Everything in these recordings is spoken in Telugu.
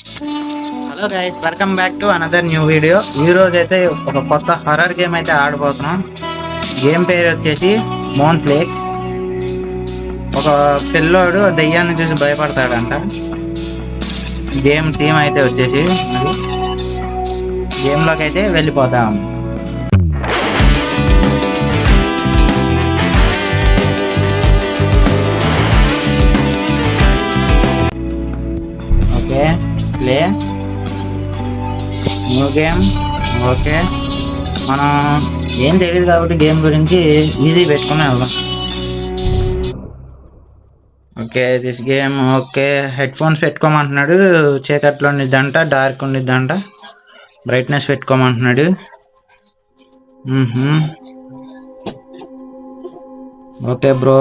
Hello guys welcome back to another new video ఈ రోజు అయితే ఒక కొత్త హర్రర్ గేమ్ అయితే ఆడబోతున్నాం. గేమ్ పేరు వచ్చేసి మోన్ ప్లేక్ ఒక పిల్లోడు దెయ్యాన్ని చూసి భయపడతాడంట. గేమ్ థీమ్ అయితే వచ్చేసి గేమ్లోకి అయితే వెళ్ళిపోతాం ప్లే న్యూ గేమ్ ఓకే. మనం ఏం తెలియదు కాబట్టి గేమ్ గురించి ఈజీ పెట్టుకుని వెళ్దాం. Okay this game okay. Headphones పెట్టుకోమంటున్నాడు. చీకట్లో ఉండిద్దంట డార్క్ ఉండిద్దంట brightness పెట్టుకోమంటున్నాడు. Okay bro.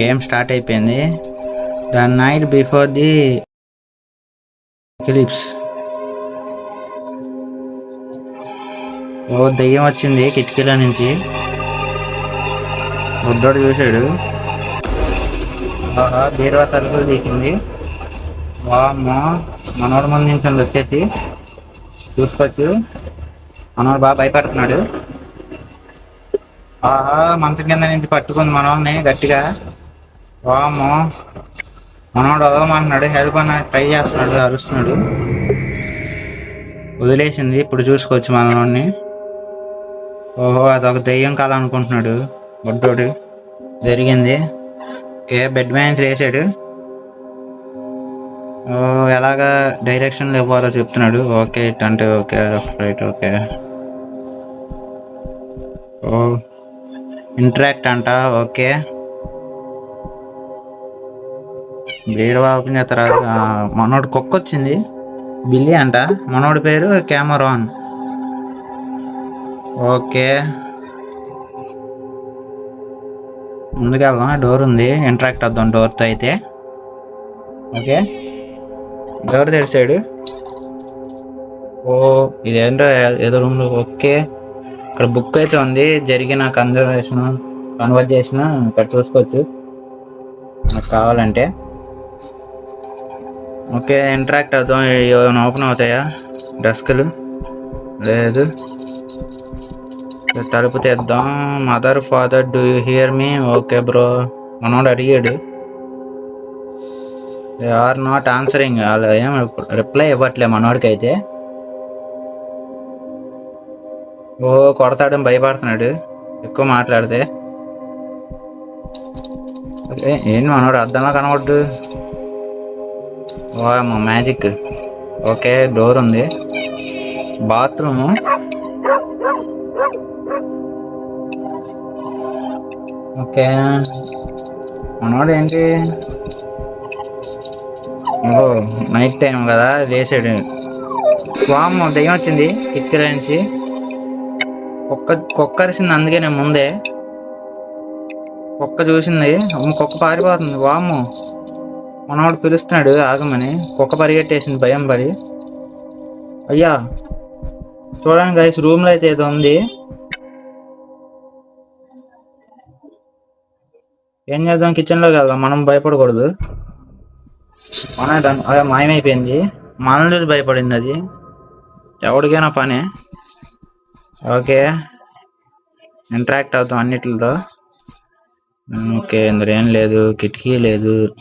Game start అయిపోయింది. The night before the clips ఓ దెయ్యం వచ్చింది కిటికీలో నుంచి. బుడ్డోడు చూశాడు. ఆహా, బీరువా తలుపులు తీసింది. వామ్మో మనోడు ముందు నుంచి వచ్చేసి చూసుకోవచ్చు. మనోడు బాగా భయపడుతున్నాడు. ఆహా మంచం కింద నుంచి పట్టుకుంది మనోడిని గట్టిగా. వామో మనోడు వదలమంటున్నాడు హెల్ప్ అని ట్రై చేస్తున్నాడు అరుస్తున్నాడు. వదిలేసింది ఇప్పుడు చూసుకోవచ్చు మనలోని ఓహో అదొక దెయ్యం కాలం అనుకుంటున్నాడు బొడ్డోడు. జరిగింది. ఓకే బెడ్ మ్యాన్స్ వేసాడు ఓ ఎలాగా డైరెక్షన్లు ఇవ్వాలో చెప్తున్నాడు. ఓకే ఇట్ అంటే ఓకే రైట్ ఓకే. ఓ ఇంటరాక్ట్ అంట ఓకే. బీరువా ఓపెన్ చేస్తారా మనోడు కుక్క వచ్చింది బిల్లి అంట. మనోడి పేరు కెమెరాన్ ఓకే. ముందుకెళ్దాం డోర్ ఉంది. ఇంటరాక్ట్ అవుదాం డోర్తో అయితే. ఓకే. డోర్ తెరిచాడు ఓ ఇదేంటో ఏదో రూమ్లో. ఓకే. ఇక్కడ బుక్ అయితే ఉంది. జరిగిన కన్జర్వేషన్ కన్వర్జేషన్ ఇక్కడ చూసుకోవచ్చు. నాకు కావాలంటే. ఓకే ఇంటరాక్ట్ అవుతాం ఏమైనా ఓపెన్ అవుతాయా? డెస్క్లు? లేదు. తలుపు తెద్దాం. Mother father do you hear me? Okay bro. మనోడు అడిగాడు. They are not answering. వాళ్ళు ఏం రిప్లై ఇవ్వట్లే మనోడికైతే. అయితే ఓ కొడతాడని భయపడుతున్నాడు. ఎక్కువ మాట్లాడితే. ఏంటి మనోడు? అర్థంలో కనబడ్డు. ఓ మ్యాజిక్. ఓకే డోర్ ఉంది. బాత్రూము. ఓకే. మనోడు ఏంటి ఓ నైట్ టైం కదా వేసాడు వామ్ దయ్యం వచ్చింది కిటికీల నుంచి. కుక్క కుక్కరిసింది అందుకే నేను ముందే. కుక్క చూసింది అమ్మ కుక్క పారిపోతుంది వాము మనవాడు పిలుస్తున్నాడు ఆగమని. కుక్క పరిగెట్టేసింది భయం పడి. అయ్యా చూడండి గైస్ రూమ్లో అయితే ఏదో ఉంది. ఏం చేద్దాం? కిచెన్లోకి వెళ్దాం. మనం భయపడకూడదు. మన మాయమైపోయింది. మనల్ని భయపడింది అది. ఎవరికైనా పనే. ఓకే. ఇంటరాక్ట్ అవుతాం అన్నిటితో. ఓకే ఇందులో ఏం లేదు. కిటికీ లేదు.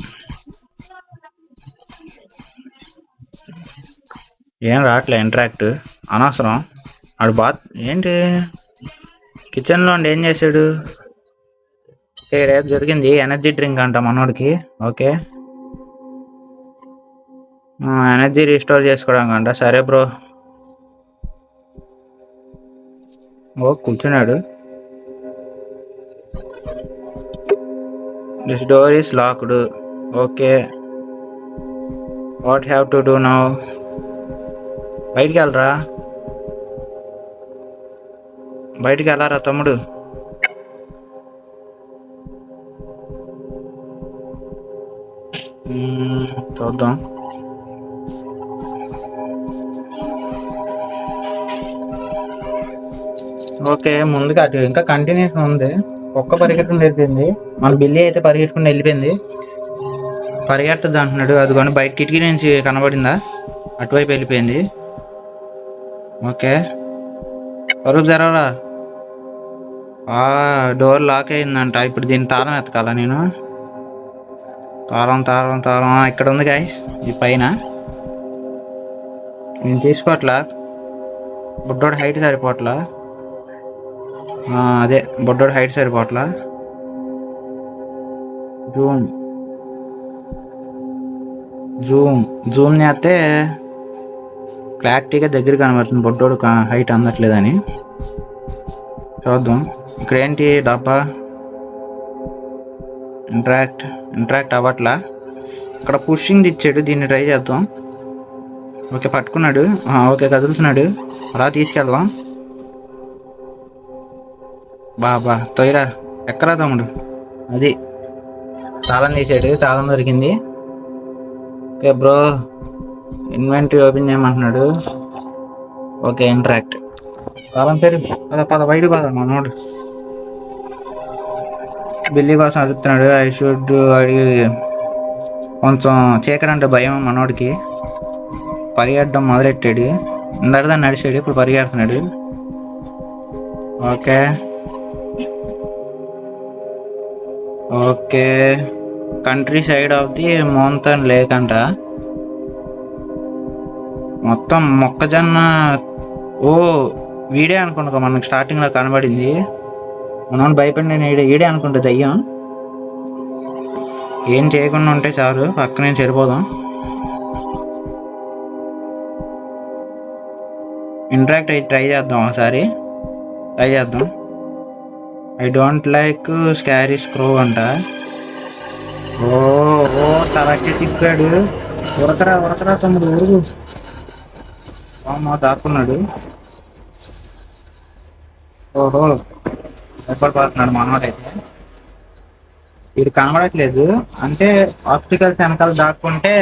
ఏం రావట్లే ఇంటరాక్ట్ అనవసరం. ఆడు బాత్ ఏంటి? కిచెన్లో ఏం చేశాడు? రేపు జరిగింది ఎనర్జీ డ్రింక్ అంట మనోడికి. ఓకే. ఎనర్జీ రీస్టోర్ చేసుకోవడానికి అంట. సరే బ్రో. ఓ కూర్చున్నాడు. This door is locked okay. What have to do now బయటికి వెళ్ళరా? బయటికి వెళ్ళారా తమ్ముడు? చూద్దాం. ఓకే ముందుగా అటు ఇంకా కంటిన్యూషన్ ఉంది. ఒక్క పరిగెట్టుకుని వెళ్ళిపోయింది. మన బిల్లి అయితే పరిగెట్టుకుని వెళ్ళిపోయింది. పరిగెట్టద్దు అంటున్నాడు. అది కానీ బయట కిటికీ నుంచి కనబడిందా? అటువైపు వెళ్ళిపోయింది. ఓకే. తలుపు తెరవరా? ఆ డోర్ లాక్ అయిందంట. ఇప్పుడు దీన్ని తాళం ఎత్తకాలా నేను? తాళం తాళం తాళం. ఇక్కడ ఉంది గాయ ఈ పైన. నేను తీసుకోవట్లా? బుడ్డోడు హైట్ సరిపోవట్లా? అదే. బుడ్డోడు హైట్ సరిపోవట్లా? జూమ్. జూమ్. జూమ్ చేస్తే క్లారిటీగా దగ్గర కనబడుతుంది. బొడ్డోడు హైట్ అందట్లేదని. చూద్దాం. ఇక్కడ ఏంటి డబ్బా? ఇంట్రాక్ట్ ఇంట్రాక్ట్ అవ్వట్లా? ఇక్కడ పుషింగ్ ఇచ్చాడు దీన్ని ట్రై చేద్దాం. ఓకే పట్టుకున్నాడు. ఓకే కదులుతున్నాడు. అలా తీసుకెళ్దాం. బా బా తొయ్యరా. ఎక్కరా తమ్ముడు? అది. తాళం తీసాడు తాళం దొరికింది. Okay bro. ఇన్వెంటరీ ఓపెన్ చేయమంటున్నాడు. ఓకే ఇంట్రాక్ట్ పదం పేరు పద పద బయట పద మనోడు బిల్లి కోసం అడుగుతున్నాడు ఐ షుడ్ అడిగి కొంచెం చీకటి అంటే భయం మనోడికి పరిగెట్టడం మొదలెట్టాడు. ఇందాక నడిచాడు ఇప్పుడు పరిగెడుతున్నాడు. Okay okay countryside of the mountain lake అంట. మొత్తం మొక్కజొన్న ఓ వీడే అనుకుంటా మనకు స్టార్టింగ్లో కనబడింది. మనం భయపడిన నేను ఈడే అనుకుంటా దయ్యం. ఏం చేయకుండా ఉంటే చాలు పక్కనే సరిపోదాం. ఇంటరాక్ట్ అయ్యి ట్రై చేద్దాం ఒకసారి. ట్రై చేద్దాం. ఐ డోంట్ లైక్ స్కారీ స్క్రో అంట. ఓ ఓ తలకి తిప్పాడు. ఉరకరా ఉరకరా తమ్ముడు ఉరుగు అమ్మ దాక్కున్నాడు. ఓహో ఎప్పుడు పడుతున్నాడు మనోడైతే. వీడు కనబడట్లేదు. అంటే ఆప్టికల్స్ వెనకాల దాక్కుంటే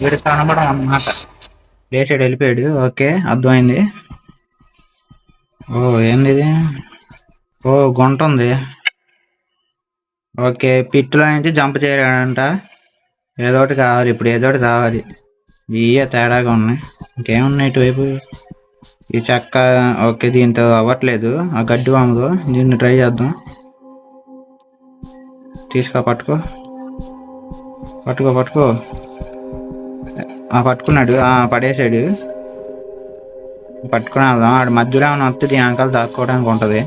వీడు కనబడం అన్నమాట. లేచాడు వెళ్ళిపోయాడు. ఓకే అర్థమైంది. ఓ ఏంది ఇది ఓ గుంట ఉంది. ఓకే పిట్లో నుంచి జంప్ చేయడాడంట ఏదో ఒకటి కావాలి ఇప్పుడు ఏదో ఒకటి కావాలి. ఇవే తేడాగా ఉన్నాయి. ఇంకేమున్నాయి ఇటువైపు? ఈ చెక్క ఓకే దీంతో అవ్వట్లేదు. ఆ గడ్డి వాముతో దీన్ని ట్రై చేద్దాం. తీసుకో పట్టుకో. పట్టుకో పట్టుకో. ఆ పట్టుకున్నాడు. ఆ పడేసాడు. పట్టుకుని వెళ్దాం. ఆడు మధ్యలో ఏమైనా వస్తే దీని వెనకాల దాక్కోవడానికి ఉంటుంది.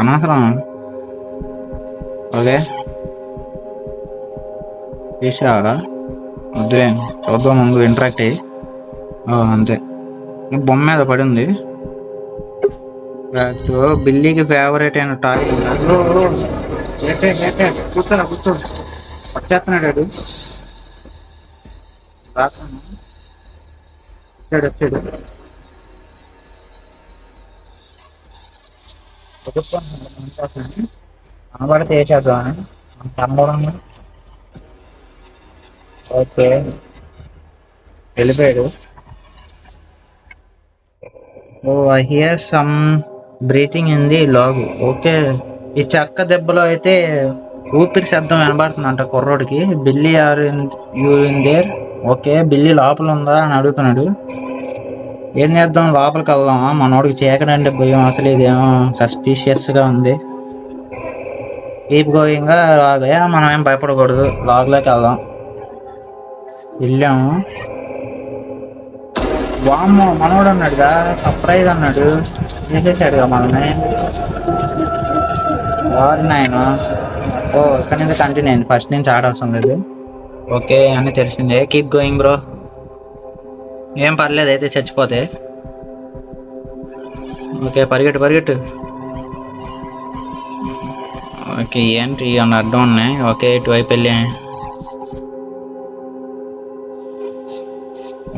అనవసరం. ఓకే. తీసుకురావాలా? వద్దులే చూద్దాం ముందు ఇంటరాక్ట్ అయ్యి. అంతే. బొమ్మ మీద పడింది. బిల్లీకి ఫేవరెట్ అయిన టాయ్ కూర్చోరా కూర్చో. వచ్చేస్తున్నాడు వచ్చాడు వచ్చాడు. కనబడితే వేసేద్దాం కనబడండి ఓకే. వెళ్ళిపోయాడు. ఓ I hear some breathing in the log okay. ఈ చెక్క దెబ్బలో అయితే ఊపిరి శబ్దం వినబడుతుందంట కుర్రోడికి. Billy are in you in there okay Billy లోపల ఉందా అని అడుగుతున్నాడు. ఏం చేద్దాం? లోపలికి వెళ్దామా? మనోడికి చీకటి భయం అసలు ఇదేమో సస్పీషియస్గా ఉంది. కీప్ గోయింగ్ లాగా. మనం ఏం భయపడకూడదు. లాగ్లోకి వెళ్దాం. వెళ్ళాము వామ్మో మనోడు అన్నాడుగా సర్ప్రైజ్ అన్నాడు. చేసేసాడుగా మనల్ని. వారు నాయన? ఓ ఇక్కడ నుంచి కంటిన్యూ అయింది. ఫస్ట్ నుంచి ఆడవసరం లేదు. ఓకే అని తెలిసిందే. కీప్ గోయింగ్ బ్రో ఏం పర్లేదు అయితే చచ్చిపోతే. ఓకే పరిగెట్టు పరిగెట్టు. ఓకే ఏంటి అన్న అడ్డం ఉన్నాయి? ఓకే ఇటువైపు వెళ్ళి.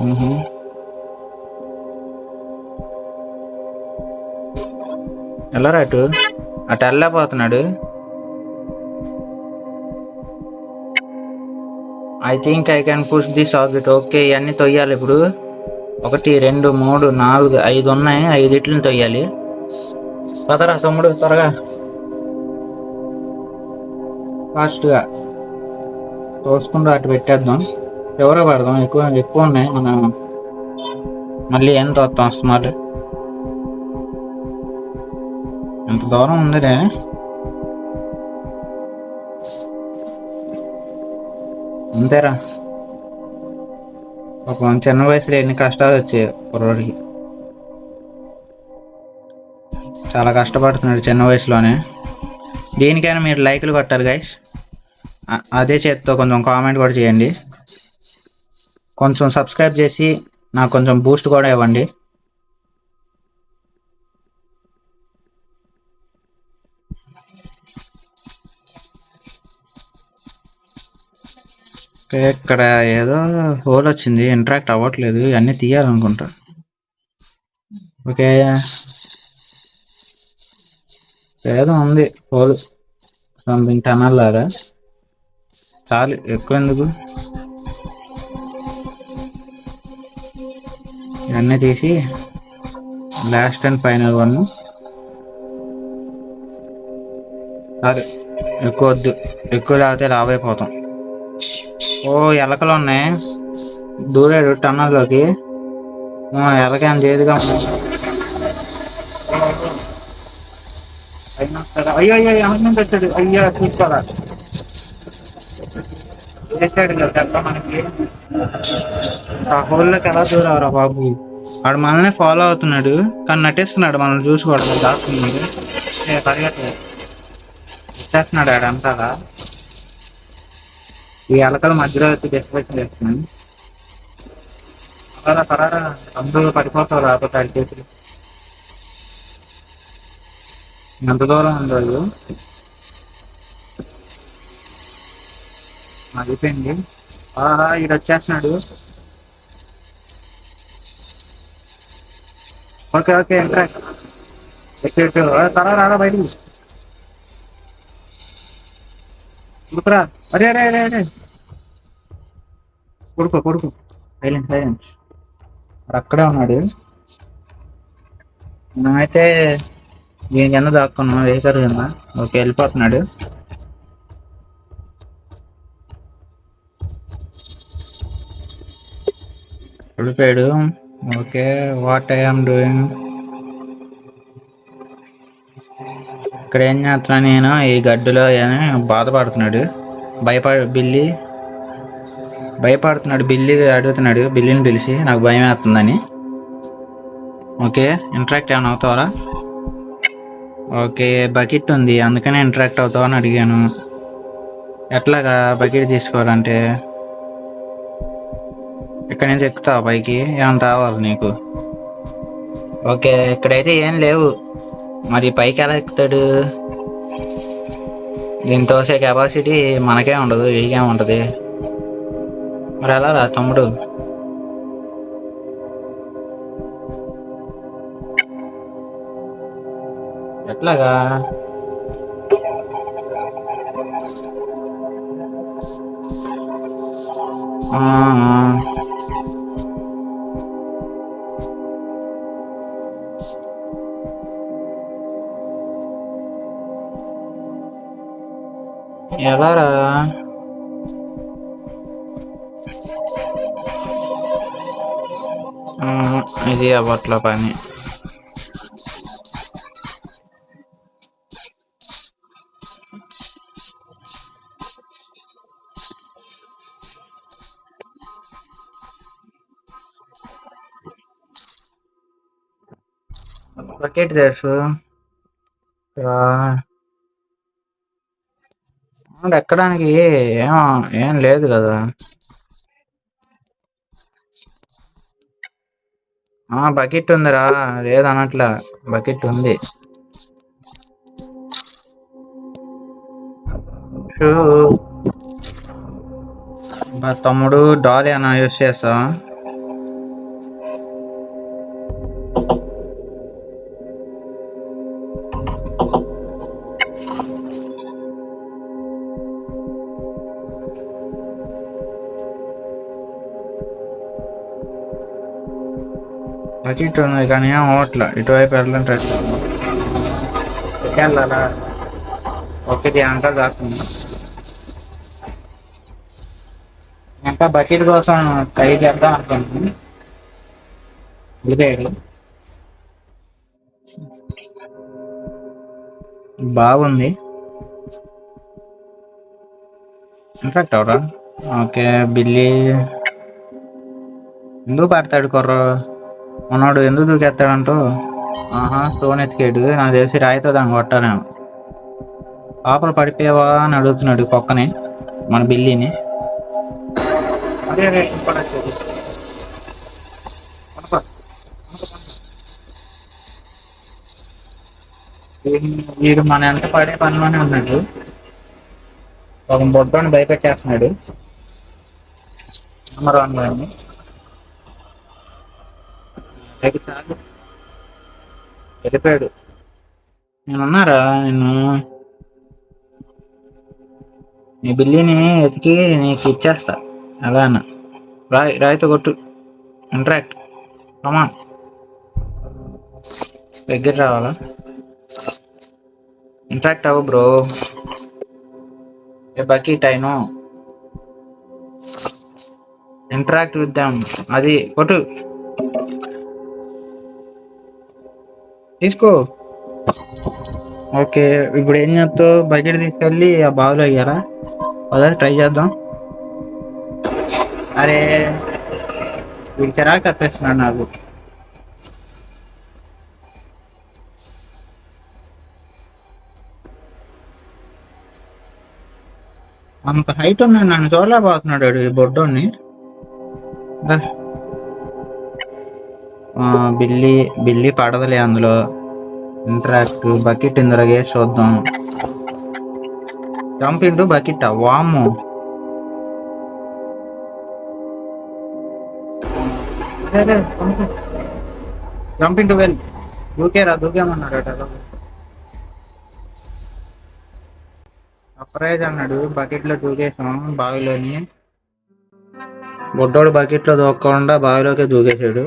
మ్హూ. వెళ్ళరా అటు అటు వెళ్ళలేకపోతున్నాడు. I think I can push this orbit okay ఇవన్నీ తొయ్యాలి ఇప్పుడు. ఒకటి రెండు మూడు నాలుగు ఐదు ఉన్నాయి. ఐదిట్లని తొయ్యాలి. పదరా సొమ్ముడు త్వరగా. ఫాస్ట్గా తోసుకుంటూ అటు పెట్టేద్దాం. ఎవరో పడదాం ఎక్కువ ఎక్కువ ఉన్నాయి మనం మళ్ళీ ఎంత వస్తాం అస్తమాలు ఎంత దూరం ఉందిరే అంతేరా. ఒక చిన్న వయసులో ఎన్ని కష్టాలు వచ్చాయి కుర్రోడికి. చాలా కష్టపడుతున్నాడు చిన్న వయసులోనే. దేనికైనా మీరు లైక్లు కొట్టాలి గైస్ అదే చేత్తో కొంచెం కామెంట్ కూడా చేయండి. కొంచెం సబ్స్క్రైబ్ చేసి నాకు కొంచెం బూస్ట్ కూడా ఇవ్వండి. ఇక్కడ ఏదో హోల్ వచ్చింది ఇంటరాక్ట్ అవ్వట్లేదు ఇవన్నీ తీయాలనుకుంటా. ఓకే. ఏదో ఉంది హోల్ సంథింగ్ టనల్ లాగా. చాలు ఎక్కువ ఎందుకు? ఇవన్నీ తీసి లాస్ట్ అండ్ ఫైనల్ వన్ అది ఎక్కువ వద్దు. ఎక్కువ తాగితే రావైపోతాం ఓ ఎలకలు ఉన్నాయి. దూరాడు టన్నల్లోకి. ఎలకేం చేదుగా అయ్యో అయ్యో ఎవరి నుంచి అయ్యో చూసుకోరా. చేసాడు కదా మనకి ఆ హోల్లోకి ఎలా దూరావరా బాబు. వాడు మనల్ని ఫాలో అవుతున్నాడు కానీ నటిస్తున్నాడు మనల్ని చూసుకోవడం దాక్కున్నాడు. పరిగెత్తలేదు ఇచ్చేస్తున్నాడు ఆడు అంతా ఈ ఎలకల మధ్యలో వచ్చి డిస్ట్రక్షన్ చేస్తున్నాను అలా పరారా. అందరూ పడిపోతావు రాకపోతే అడిగేసి ఎంత దూరం ఉండదు అది అయిపోయింది. ఆహా ఈడు వచ్చేస్తున్నాడు. ఓకే ఓకే ఎంట్రా. తరా రారా బయటికి. ఉడుకురా అరే అరే అరే అరే. కొడుకో కొడుకు. Silent silent. అక్కడే ఉన్నాడు. మనమైతే దీని కింద దాక్కున్నాం వేసారు కింద. ఓకే వెళ్ళిపోతున్నాడు. వెళ్ళిపోయాడు ఓకే వాట్ ఐఎమ్ డూయింగ్ ఇక్కడ ఏం చేస్తున్నా నేను? ఈ గడ్డులో అని బాధపడుతున్నాడు. భయపడ బిల్లి. భయపడుతున్నాడు బిల్లి అడుగుతున్నాడు. బిల్లిని పిలిచి నాకు భయం వేస్తుందని. ఓకే ఇంటరాక్ట్ ఏమైనా అవుతావరా? ఓకే బకెట్ ఉంది. అందుకనే ఇంటరాక్ట్ అవుతావని అడిగాను. ఎట్లాగా బకెట్ తీసుకోవాలంటే? ఇక్కడ నుంచి ఎక్కుతావు పైకి. ఏమైనా కావాలి నీకు? ఓకే ఇక్కడైతే ఏం లేవు. మరి పైకి ఎలా ఎక్కుతాడు? దీంతో కెపాసిటీ మనకే ఉండదు వీడికే ఉంటుంది. మరి ఎలా రా తమ్ముడు? ఎట్లాగా? ఎలారా ఇది అవ్వట్ల పని బకెట్ తెలుసు ఎక్కడానికి ఏం ఏం లేదు కదా. ఆ బకెట్ ఉందిరా. లేదనట్లా బకెట్ ఉంది. తమ్ముడు డాలీ అన్న యూస్ చేస్తా. బకెట్ ఉంది కానీ ఏం అవ్వట్లా. ఇటువైపు వెళ్ళడం ట్రై వెళ్ళాలా ఒకటి అంతా దాస్తుంది ఇంకా బకెట్ కోసం ట్రై చేద్దాం అనుకుంటున్నాను. వెళ్ళిపోయాడు. బాగుంది. ఇన్ఫాక్ట్ అవరా ఓకే బిల్లి. ఎందుకు పడతాడు కుర్ర ఉన్నాడు ఎందుకు దూకేస్తాడంటూ? ఆహా స్టోన్ ఎత్తికాడు నాకు తెలిసి రాయితో దాన్ని కొట్టాలేమో. లోపల పడిపోయావా అని అడుగుతున్నాడు కుక్కని మన బిల్లీని. వీడు- మన ఎంత పడే పనిలోనే ఉన్నాడు. ఒక బొడ్డోని భయపెట్టేస్తున్నాడు. నెంబర్ వన్ వెళ్ళిపోయాడు నేను ఉన్నారా నేను నీ బిల్లీని ఎతికి నీకు ఇచ్చేస్తా. అలా అన్న. రాయి రాయితో కొట్టు. ఇంట్రాక్ట్ కమా దగ్గర రావాలా? ఇంట్రాక్ట్ అవ్వ బ్రో ఏ బకీ అయినో ఇంటరాక్ట్ విత్ అది కొట్టు. తీసుకో. ఓకే ఇప్పుడు ఏం చేస్తావు? బకెట్ తీసుకెళ్ళి ఆ బావిలో అయ్యారా అదే ట్రై చేద్దాం. అరే వీడు చిరాకు నాకు. అంత హైట్ ఉంది నన్ను చూడలేకపోతున్నాడు వాడు ఈ బొడ్డోని. బిల్లి బిల్లి పడదలే అందులో. ఇంటరాక్ట్ బకెట్ ఇందులోగే చూద్దాం. Jump into bucket? వాము జంప్ ఇంటూ వెల్. దూకేరా దూకేమన్నాడు సర్ప్రైజ్ అన్నాడు బకెట్లో దూకేసాం బావిలోని. బొడ్డోడు బకెట్లో దూకకుండా బావిలోకి దూకేశాడు